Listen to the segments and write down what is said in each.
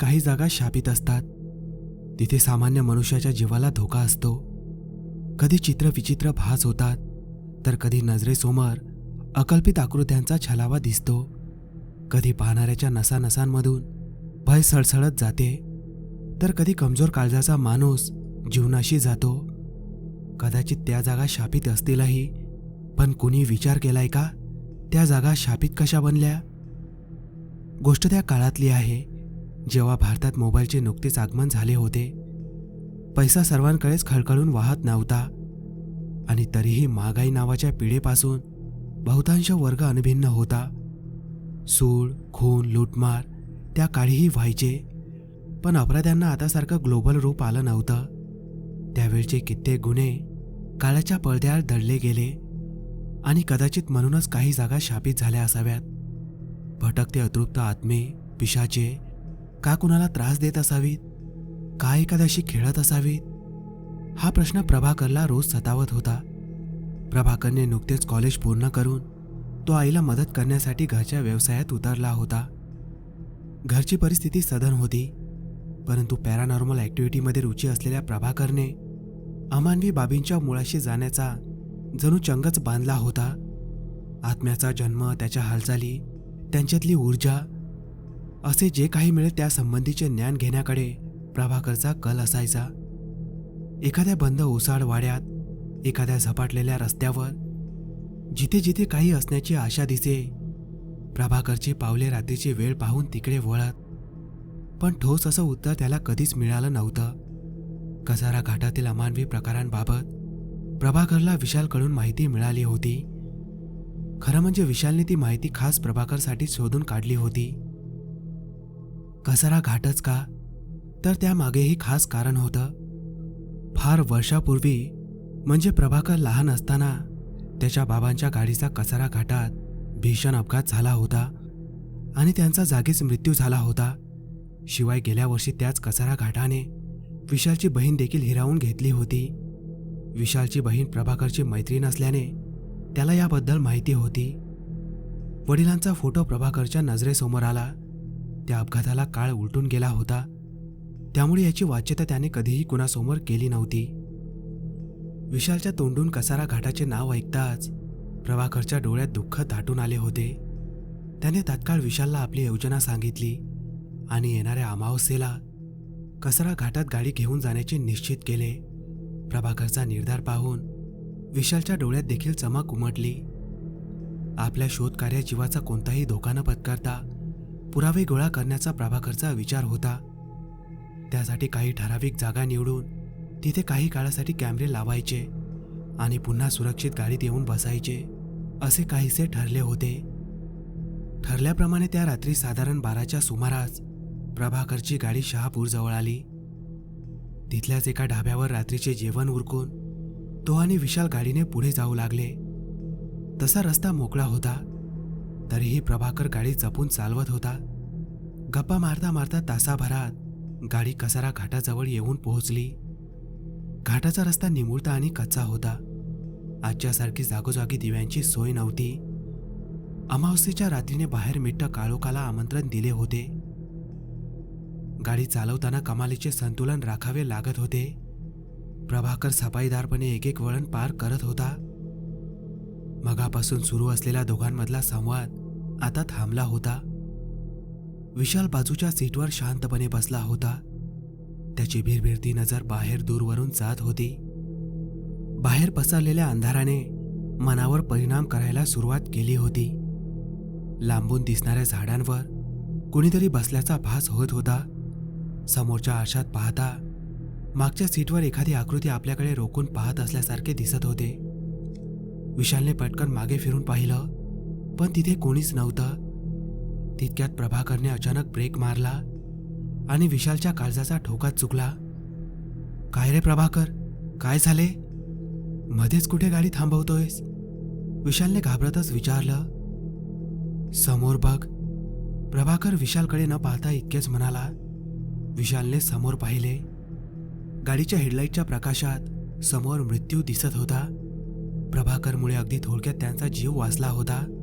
काही जागा शापित असतात. तिथे सामान्य मनुष्याच्या जीवाला धोका असतो. कधी चित्र विचित्र भास होतात तर कधी नजरेसमोर अकल्पित आकृत्यांचा छलावा दिसतो. कधी पाहणाऱ्याच्या नसानसांमधून भय सळसळत जाते तर कधी कमजोर काळजाचा माणूस जीवनाशी जातो. कदाचित त्या जागा शापित असतीलही पण कुणी विचार केलाय का? त्या जागा शापित कशा बनल्या? गोष्ट त्या काळातली आहे. जेव्हा भारतात मोबाईलचे नुकतेच आगमन झाले होते पैसा सर्वांकडेच खळखळून वाहत नव्हता. आणि तरीही महागाई नावाच्या पिढीपासून बहुतांश वर्ग अनभिन्न होता. सूळ खून लूटमार त्या काळीही व्हायचे पण अपराध्यांना आतासारखं ग्लोबल रूप आलं नव्हतं. त्यावेळचे कित्येक गुन्हे काळाच्या पडद्यावर दडले गेले आणि कदाचित म्हणूनच काही जागा शापित झाल्या असाव्यात. भटकते अतृप्त आत्मे पिशाचे का कुणाला त्रास देत असावीत? का एखाद्याशी खेळत असावीत? हा प्रश्न प्रभाकरला रोज सतावत होता. प्रभाकरने नुकतेच कॉलेज पूर्ण करून तो आईला मदत करण्यासाठी घरच्या व्यवसायात उतरला होता. घरची परिस्थिती सधन होती परंतु पॅरानॉर्मल ॲक्टिव्हिटीमध्ये रुची असलेल्या प्रभाकरने अमानवी बाबींच्या मुळाशी जाण्याचा जणू चंगच बांधला होता. आत्म्याचा जन्म त्याच्या हालचाली त्यांच्यातली ऊर्जा असे जे काही मिळेल त्या संबंधीचे ज्ञान घेण्याकडे प्रभाकरचा कल असायचा. एखाद्या बंद ओसाड वाड्यात एखाद्या झपाटलेल्या रस्त्यावर जिथे जिथे काही असण्याची आशा दिसे प्रभाकरची पावले रात्रीची वेळ पाहून तिकडे वळत. पण ठोस असं उत्तर त्याला कधीच मिळालं नव्हतं. कसारा घाटातील अमानवी प्रकारांबाबत प्रभाकरला विशालकडून माहिती मिळाली होती. खरं म्हणजे विशालने ती माहिती खास प्रभाकरसाठी शोधून काढली होती. कसारा घाटच का? तर त्यामागेही खास कारण होतं. फार वर्षापूर्वी म्हणजे प्रभाकर लहान असताना त्याच्या बाबांच्या गाडीचा कसारा घाटात भीषण अपघात झाला होता आणि त्यांचा जागीच मृत्यू झाला होता. शिवाय गेल्या वर्षी त्याच कसारा घाटाने विशालची बहीण देखील हिरावून घेतली होती. विशालची बहीण प्रभाकरची मैत्रीण असल्याने त्याला याबद्दल माहिती होती. वडिलांचा फोटो प्रभाकरच्या नजरेसमोर आला. त्या अपघाताला काळ उलटून गेला होता. त्यामुळे याची वाच्यता त्याने कधीही कुणासमोर केली नव्हती. विशालच्या तोंडून कसारा घाटाचे नाव ऐकताच प्रभाकरच्या डोळ्यात दुःख दाटून आले होते. त्याने तात्काळ विशालला आपली योजना सांगितली आणि येणाऱ्या अमावस्येला कसारा घाटात गाडी घेऊन जाण्याचे निश्चित केले. प्रभाकरचा निर्धार पाहून विशालच्या डोळ्यात देखील चमक उमटली. आपल्या शोधकार्या जीवाचा कोणताही धोका न पत्करता पुरावे गोळा करण्याचा प्रभाकरचा विचार होता. त्यासाठी काही ठराविक जागा निवडून तिथे काही काळासाठी कॅमेरे लावायचे आणि पुन्हा सुरक्षित गाडीत येऊन बसायचे असे काहीसे ठरले होते. ठरल्याप्रमाणे त्या रात्री साधारण बाराच्या सुमारास प्रभाकरची गाडी शहापूरजवळ आली. तिथल्याच एका ढाब्यावर रात्रीचे जेवण उरकून तो आणि विशाल गाडीने पुढे जाऊ लागले. तसा रस्ता मोकळा होता. तरीही प्रभाकर गाडी जपून चालवत होता. गप्पा मारता मारता तासाभरात गाडी कसारा घाटाजवळ येऊन पोहोचली. घाटाचा रस्ता निमुळता आणि कच्चा होता. आजच्यासारखी जागोजागी दिव्यांची सोय नव्हती. अमावस्येच्या रात्रीने बाहेर मिट्ट काळोखाला आमंत्रण दिले होते. गाडी चालवताना कमालीचे संतुलन राखावे लागत होते. प्रभाकर सफाईदारपणे एक एक वळण पार करत होता. मगापासून सुरू असलेला दोघांमधला संवाद आता थांबला होता. विशाल बाजूच्या सीटवर शांतपणे बसला होता. त्याची भिरभिरती नजर बाहेर दूरवरून जात होती. बाहेर पसरलेल्या अंधाराने मनावर परिणाम करायला सुरुवात केली होती. लांबून दिसणाऱ्या झाडांवर कुणीतरी बसल्याचा भास होत होता. समोरच्या आरशात पाहता मागच्या सीटवर एखादी आकृती आपल्याकडे रोखून पाहत असल्यासारखे दिसत होते. विशालने पटकन मागे फिरून पाहिलं पण तिथे कोणीच नव्हतं. तितक्यात प्रभाकरने अचानक ब्रेक मारला आणि विशालच्या काळजाचा ठोका चुकला. काय रे प्रभाकर? काय झाले? मध्येच कुठे गाडी थांबवतोयस? विशालने घाबरतच विचारलं. समोर बघ. प्रभाकर विशालकडे न पाहता इतकेच म्हणाला. विशालने समोर पाहिले. गाडीच्या हेडलाईटच्या प्रकाशात समोर मृत्यू दिसत होता. प्रभाकरमुळे अगदी थोडक्यात त्यांचा जीव वाचला होता.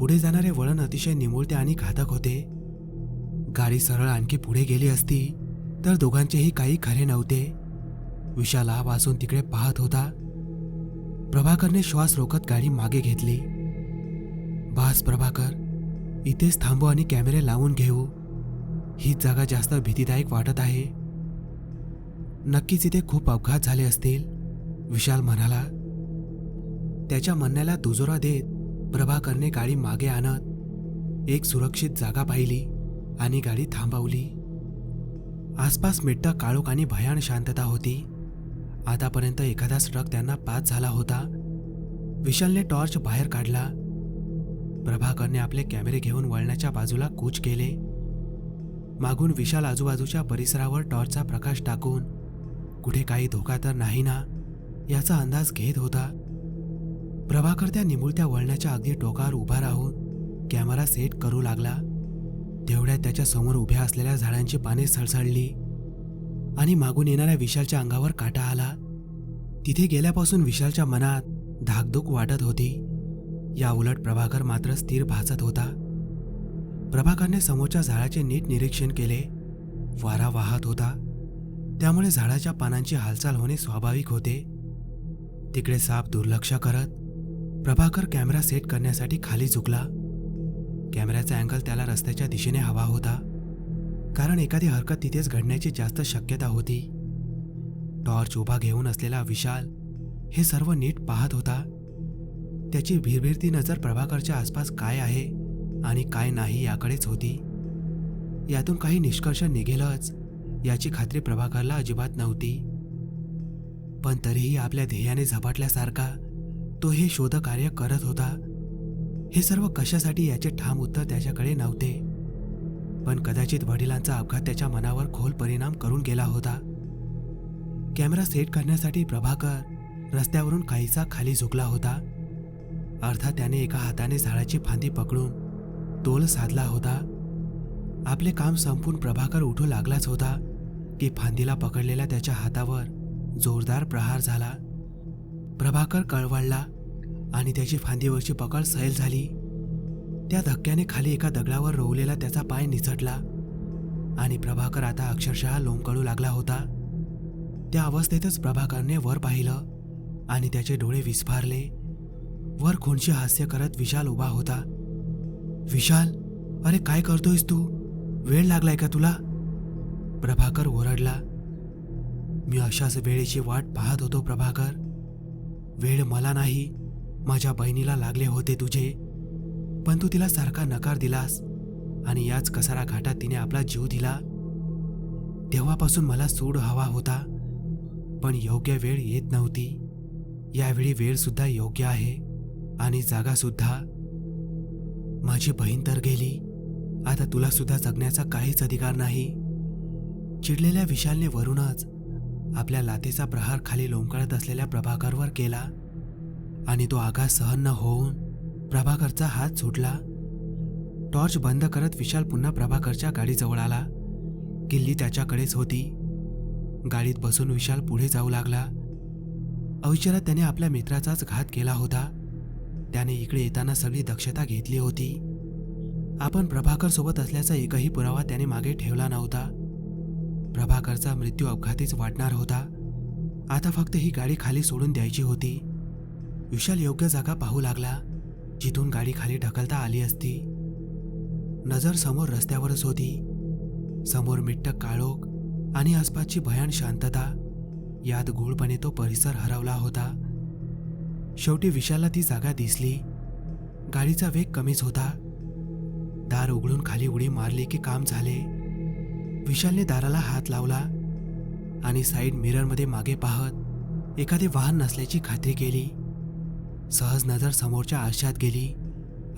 पुढे जाणारे वळण अतिशय निमुळते आणि घातक होते. गाडी सरळ आणखी पुढे गेली असती तर दोघांचेही काही खरे नव्हते. विशाला वाचून तिकडे पाहत होता. प्रभाकरने श्वास रोखत गाडी मागे घेतली. बास प्रभाकर इथेच थांबू आणि कॅमेरे लावून घेऊ. ही जागा जास्त भीतीदायक वाटत आहे. नक्कीच इथे खूप अपघात झाले असतील विशाल म्हणाला. त्याच्या म्हणण्याला दुजोरा देत प्रभाकरने गाडी मागे आणत एक सुरक्षित जागा पाहिली आणि गाडी थांबवली. आसपास मिट्ट काळोख आणि भयान शांतता होती. आतापर्यंत एखादा ट्रक त्यांना पास झाला होता. विशालने टॉर्च बाहेर काढला. प्रभाकरने आपले कॅमेरे घेऊन वळणाच्या बाजूला कूच केले. मागून विशाल आजूबाजूच्या परिसरावर टॉर्चचा प्रकाश टाकून कुठे काही धोका तर नाही ना? याचा अंदाज घेत होता. प्रभाकर त्या निमुळत्या वळणाच्या अगदी टोकावर उभा राहून कॅमेरा सेट करू लागला. तेवढ्यात त्याच्यासमोर उभ्या असलेल्या झाडांची पाने सळसळली आणि मागून येणाऱ्या विशालच्या अंगावर काटा आला. तिथे गेल्यापासून विशालच्या मनात धाकधूक वाटत होती. या उलट प्रभाकर मात्र स्थिर भासत होता. प्रभाकरने समोरच्या झाडाचे नीट निरीक्षण केले. वारा वाहत होता. त्यामुळे झाडाच्या पानांची हालचाल होणे स्वाभाविक होते. तिकडे साप दुर्लक्ष करत प्रभाकर कॅमेरा सेट करण्यासाठी खाली झुकला. कॅमेऱ्याचा अँगल त्याला रस्त्याच्या दिशेने हवा होता. कारण एखादी हरकत तिथेच घडण्याची जास्त शक्यता होती. टॉर्च उभा घेऊन असलेला विशाल हे सर्व नीट पाहत होता. त्याची भिरभिरती नजर प्रभाकरच्या आसपास काय आहे आणि काय नाही याकडेच होती. यातून काही निष्कर्ष निघेलच याची खात्री प्रभाकरला अजिबात नव्हती. पण तरीही आपल्या ध्येयाने झपाटल्यासारखा तो हे शोधकार्य करत होता. हे सर्व कशासाठी याचे ठाम उत्तर त्याच्याकडे नव्हते. पण कदाचित वडिलांचा अपघात त्याच्या मनावर खोल परिणाम करून गेला होता. कॅमेरा सेट करण्यासाठी प्रभाकर रस्त्यावरून काहीसा खाली झुकला होता. अर्थात त्याने एका हाताने झाडाची फांदी पकडून तोल साधला होता. आपले काम संपून प्रभाकर उठू लागलाच होता की फांदीला पकडलेल्या त्याच्या हातावर जोरदार प्रहार झाला. प्रभाकर कळवळला आणि त्याची फांदीवरची पकड सैल झाली. त्या धक्क्याने खाली एका दगडावर रोवलेला त्याचा पाय निसटला आणि प्रभाकर आता अक्षरशः लोंबकळू लागला होता. त्या अवस्थेतच प्रभाकरने वर पाहिलं आणि त्याचे डोळे विस्फारले. वर खुणशी हास्य करत विशाल उभा होता. विशाल अरे काय करतोयस तू? वेळ लागलाय का तुला? प्रभाकर ओरडला. मी अशाच वेळेची वाट पाहत होतो प्रभाकर. वेळ मला नाही. माझ्या बहिणीला लागले होते तुझे. पण तू तिला सारखा नकार दिलास. आणि याच कसारा घाटात तिने आपला जीव दिला. तेव्हापासून मला सूड हवा होता. पण योग्य वेळ येत नव्हती. यावेळी वेळसुद्धा योग्य आहे. आणि जागासुद्धा माझी बहीण तर गेली. आता तुलासुद्धा जगण्याचा काहीच अधिकार नाही. चिडलेल्या विशालने वरूनच आपल्या लातेचा प्रहार खाली लोंबकळत असलेल्या प्रभाकरवर केला. आणि तो आघात सहन न होऊन प्रभाकरचा हात सुटला. टॉर्च बंद करत विशाल पुन्हा प्रभाकरच्या गाडीजवळ आला. किल्ली त्याच्याकडेच होती. गाडीत बसून विशाल पुढे जाऊ लागला. अविचारात त्याने आपल्या मित्राचाच घात केला होता. त्याने इकडे येताना सगळी दक्षता घेतली होती. आपण प्रभाकर सोबत असल्याचा एकही पुरावा त्याने मागे ठेवला नव्हता. प्रभाकरचा मृत्यू अपघातीच वाटणार होता. आता फक्त ही गाडी खाली सोडून द्यायची होती. विशाल योग्य जागा पाहू लागला जिथून गाडी खाली ढकलता आली असती. नजर समोर रस्त्यावरच होती. समोर मिट्ट काळोख आणि आसपासची भयान शांतता. यात गुळपणे तो परिसर हरवला होता. शेवटी विशालला ती जागा दिसली. गाडीचा वेग कमीच होता. दार उघडून खाली उडी मारली की काम झाले. विशालने दाराला हात लावला आणि साईड मिररमध्ये मागे पाहत एखादे वाहन नसल्याची खात्री केली. सहज नजर समोरच्या आरशात गेली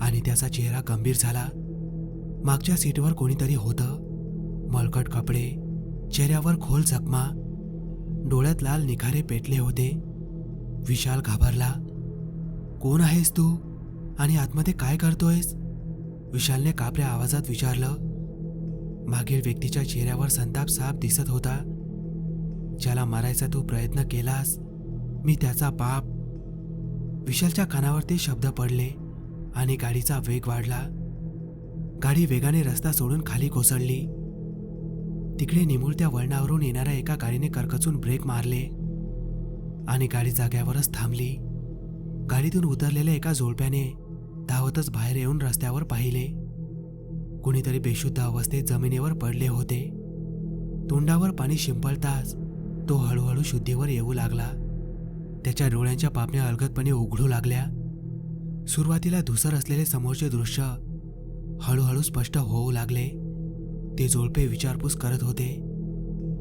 आणि त्याचा चेहरा गंभीर झाला. मागच्या सीटवर कोणीतरी होतं. मळकट कपडे चेहऱ्यावर खोल जखमा डोळ्यात लाल निखारे पेटले होते. विशाल घाबरला. कोण आहेस तू? आणि आतमध्ये काय करतोयस? विशालने कापऱ्या आवाजात विचारलं. मागील व्यक्तीच्या चेहऱ्यावर संताप साप दिसत होता. ज्याला मारायचा तू प्रयत्न केलास मी त्याचा बाप विशालच्या कानावर ते शब्द पडले आणि गाडीचा वेग वाढला. गाडी वेगाने रस्ता सोडून खाली कोसळली. तिकडे निमुळत्या वळणावरून येणाऱ्या एका गाडीने करकचून ब्रेक मारले आणि गाडी जाग्यावरच थांबली. गाडीतून उतरलेल्या एका जोडप्याने धावतच बाहेर येऊन रस्त्यावर पाहिले. कुणीतरी बेशुद्ध अवस्थेत जमिनीवर पडले होते. तोंडावर पाणी शिंपळताच तो हळूहळू शुद्धीवर येऊ लागला. त्याच्या डोळ्यांच्या पापण्या अलगदपणे उघडू लागल्या. सुरुवातीला धुसर असलेले समोरचे दृश्य हळूहळू स्पष्ट होऊ लागले. ते जोडपे विचारपूस करत होते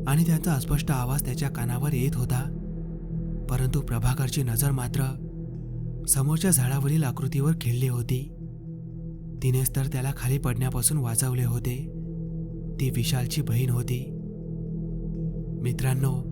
आणि त्यांचा अस्पष्ट आवाज त्याच्या कानावर येत होता. परंतु प्रभाकरची नजर मात्र समोरच्या झाडावरील आकृतीवर खिळली होती. तिनेच तर त्याला खाली पडण्यापासून वाचवले होते. ती विशालची बहीण होती. मित्रांनो